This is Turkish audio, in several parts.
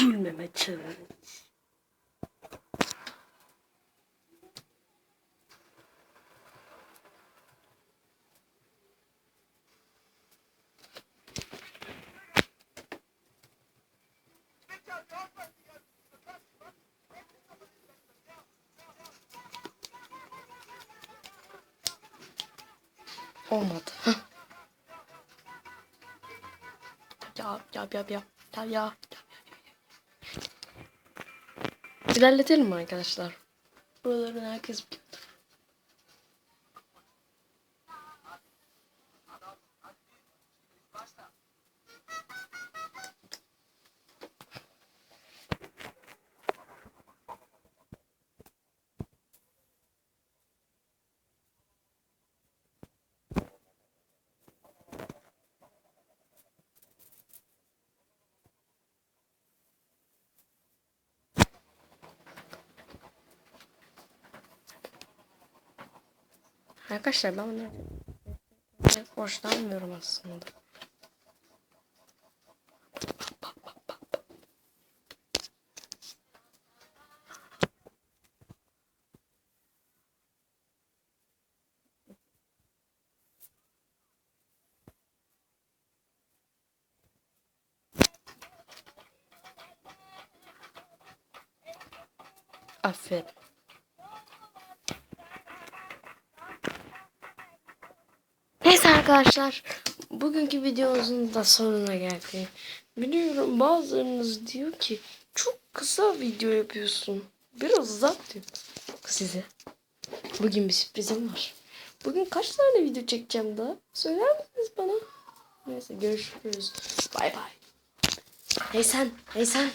Gülmeme challenge. Olmadı. ya ya ya ya ya ya. İlerletelim mi arkadaşlar? Buraları herkes biliyordur. Arkadaşlar ben bunu hoşlanmıyorum aslında. Aferin. Neyse arkadaşlar. Bugünkü videomuzun da sonuna geldik. Biliyorum bazılarınız diyor ki çok kısa video yapıyorsun. Biraz uzat diyor size. Bugün bir sürprizim var. Bugün kaç tane video çekeceğim daha? Söyler misiniz bana? Neyse görüşürüz. Bay bay. Hey sen, hey sen.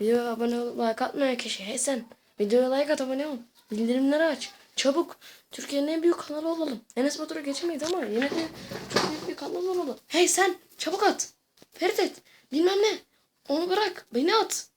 Videoya abone ol, like atmayan kişi. Hey sen. Videoya like at, abone ol. Bildirimleri aç. Çabuk. Türkiye'nin en büyük kanalı olalım. Enes Batur'u geçemeyiz ama yine de çok büyük bir kanal olalım. Hey sen. Çabuk at. Ferit et. Bilmem ne. Onu bırak. Beni at.